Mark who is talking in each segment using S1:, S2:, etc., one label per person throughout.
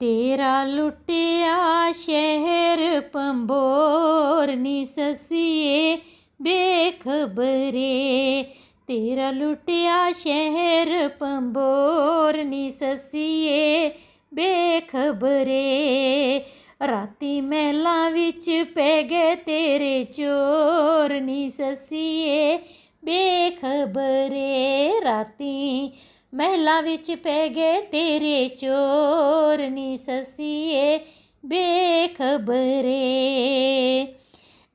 S1: ਤੇਰਾ ਲੁੱਟਿਆ ਸ਼ਹਿਰ ਪੰਬੋਰ ਨੀ ਸਸੀਏ, ਬੇਖਬਰੇ। ਤੇਰਾ ਲੁੱਟਿਆ ਸ਼ਹਿਰ ਪੰਬੋਰ ਨੀ ਸਸੀਏ, ਬੇਖਬਰੇ। ਰਾਤੀ ਮਹਿਲਾ ਵਿੱਚ ਪੈ ਗਏ ਤੇਰੇ ਚੋਰ ਨੀ ਸਸੀਏ, ਬੇਖਬਰੇ। ਰਾਤੀ ਮਹਿਲਾ ਵਿੱਚ ਪੈ ਗਏ ਤੇਰੇ ਚੋਰ, ਨੀ ਸਸੀਏ ਬੇਖਬਰੇ।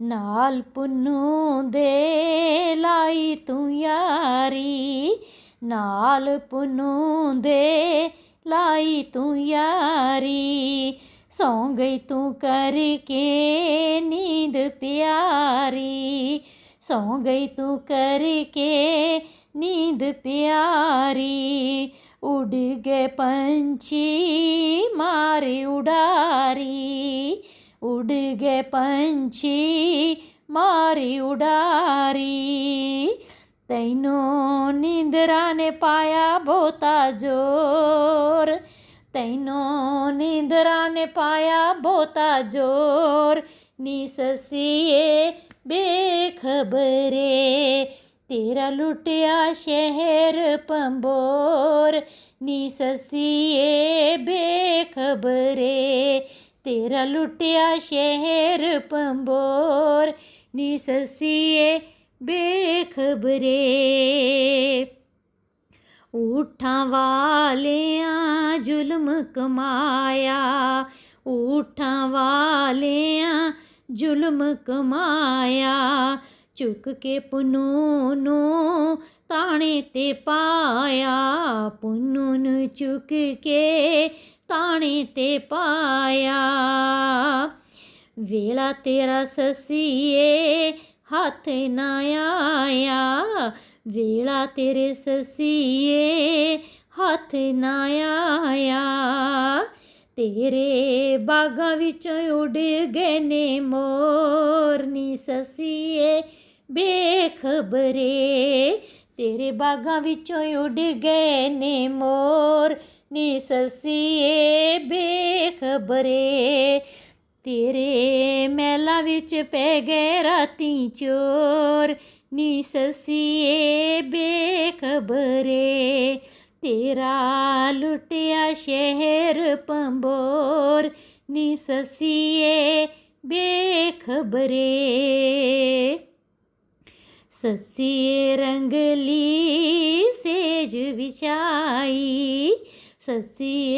S1: ਨਾਲ ਪੁੰਨੂ ਦੇ ਲਾਈ ਤੂੰ ਯਾਰੀ, ਨਾਲ ਪੁੰਨੂ ਦੇ ਲਾਈ ਤੂੰ ਯਾਰੀ। ਸੌਂ ਗਈ ਤੂੰ ਕਰਕੇ ਨੀਂਦ ਪਿਆਰੀ ਸੌਂ ਗਈ ਤੂੰ ਕਰਕੇ ਨੀਂਦ ਪਿਆਰੀ ਉੜ ਗਏ ਪੰਛੀ ਮਾਰੇ ਉਡਾਰੀ। ਉੜ ਗਏ ਪੰਛੀ ਮਾਰੀ ਉਡਾਰੀ। ਤੈਨੂੰ ਨੀਂਦਰਾਂ ਨੇ ਪਾਇਆ ਬਹੁਤਾ ਜ਼ੋਰ। ਤੈਨੂੰ ਨੀਂਦਰਾਂ ਨੇ ਪਾਇਆ ਬਹੁਤਾ ਜ਼ੋਰ। ਨੀ ਸਸੀਏ ਬੇਖਬਰੇ ਤੇਰਾ ਲੁੱਟਿਆ ਸ਼ਹਿਰ ਪੰਬੋਰ ਨੀ ਸਸੀਏ ਬੇਖਬਰੇ। ਤੇਰਾ ਲੁੱਟਿਆ ਸ਼ਹਿਰ ਪੰਬੋਰ ਨੀ ਸਸੀਏ ਬੇਖਬਰੇ। ਊਠਾਂ ਵਾਲਿਆਂ ਜ਼ੁਲਮ ਕਮਾਇਆ, ਊਠਾਂ ਵਾਲਿਆਂ ਜ਼ੁਲਮ ਕਮਾਇਆ। ਚੁੱਕ ਕੇ ਪੁੰਨੂ ਨੂੰ ਤਾਣੇ ਤੇ ਪਾਇਆ ਪੁੰਨੂ ਨੂੰ ਚੁੱਕ ਕੇ ਤਾਣੇ ਤੇ ਪਾਇਆ। ਵੇਲਾ ਤੇਰਾ ਸਸੀਏ, ਹੱਥ ਨਾ ਆਇਆ। ਵੇਲਾ ਤੇਰੇ ਸਸੀਏ, ਹੱਥ ਨਾ ਆਇਆ। ਤੇਰੇ ਬਾਗਾਂ ਵਿੱਚੋਂ ਉੱਡ ਗਏ ਨੇ ਮੋਰਨੀ ਸਸੀਏ ਬੇਖਬਰੇ, ਤੇਰੇ ਬਾਗਾਂ ਵਿੱਚੋਂ ਉੱਡ ਗਏ ਨੇ ਮੋਰ। ਨੀ ਸਸੀਏ, ਬੇਖਬਰੇ, ਤੇਰੇ ਮਹਿਲਾਂ ਵਿੱਚ ਪੈ ਗਏ ਰਾਤੀ ਚੋਰ। ਨੀ ਸਸੀਏ, ਬੇਖਬਰੇ, ਤੇਰਾ ਲੁੱਟਿਆ ਸ਼ਹਿਰ ਪੰਬੋਰ ਨੀ ਸਸੀਏ, ਬੇਖਬਰੇ। सस् रङ्गली सेज विचाई सस्